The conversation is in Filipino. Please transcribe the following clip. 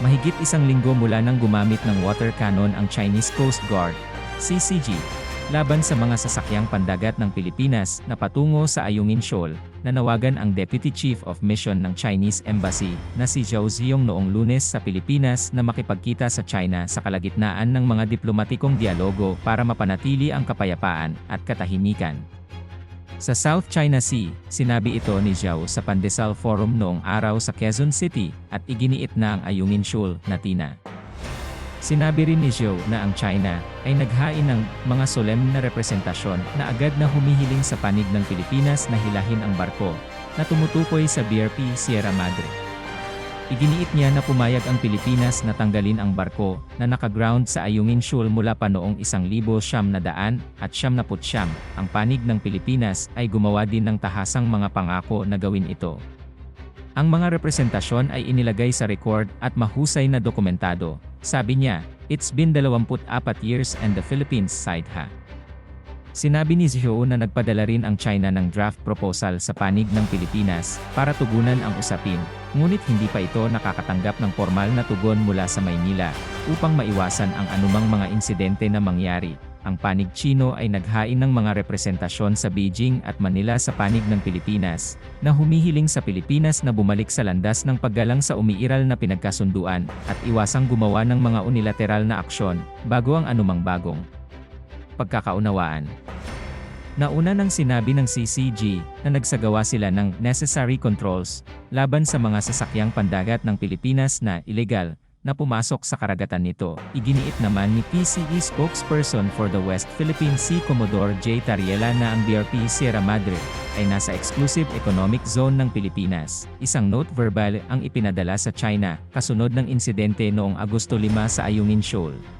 Mahigit isang linggo mula nang gumamit ng water cannon ang Chinese Coast Guard, CCG, laban sa mga sasakyang pandagat ng Pilipinas na patungo sa Ayungin Shoal, nanawagan ang Deputy Chief of Mission ng Chinese Embassy na si Zhao Ziyong noong lunes sa Pilipinas na makipagkita sa China sa kalagitnaan ng mga diplomatikong dialogo para mapanatili ang kapayapaan at katahimikan. Sa South China Sea, sinabi ito ni Zhao sa Pandesal Forum noong araw sa Quezon City at iginiit na ang Ayungin Shoal na tina. Sinabi rin ni Zhou na ang China ay naghain ng mga solemn na representasyon na agad na humihiling sa panig ng Pilipinas na hilahin ang barko na tumutukoy sa BRP Sierra Madre. Iginiit niya na pumayag ang Pilipinas na tanggalin ang barko na nakaground sa Ayungin Shoal mula pa noong 1900 at 79. Ang panig ng Pilipinas ay gumawa din ng tahasang mga pangako na gawin ito. Ang mga representasyon ay inilagay sa record at mahusay na dokumentado. Sabi niya, It's been 24 years and the Philippines side ha. Sinabi ni Zhou na nagpadala rin ang China ng draft proposal sa panig ng Pilipinas para tugunan ang usapin, ngunit hindi pa ito nakakatanggap ng formal na tugon mula sa Maynila upang maiwasan ang anumang mga insidente na mangyari. Ang panig Chino ay naghain ng mga representasyon sa Beijing at Manila sa panig ng Pilipinas, na humihiling sa Pilipinas na bumalik sa landas ng paggalang sa umiiral na pinagkasunduan, at iwasang gumawa ng mga unilateral na aksyon, bago ang anumang bagong pagkakaunawaan. Nauna nang sinabi ng CCG na nagsagawa sila ng necessary controls laban sa mga sasakyang pandagat ng Pilipinas na illegal na pumasok sa karagatan nito. Iginiit naman ni PCE spokesperson for the West Philippine Sea Commodore J. Tariela na ang BRP Sierra Madre ay nasa exclusive economic zone ng Pilipinas. Isang note verbal ang ipinadala sa China kasunod ng insidente noong Agosto 5 sa Ayungin Shoal.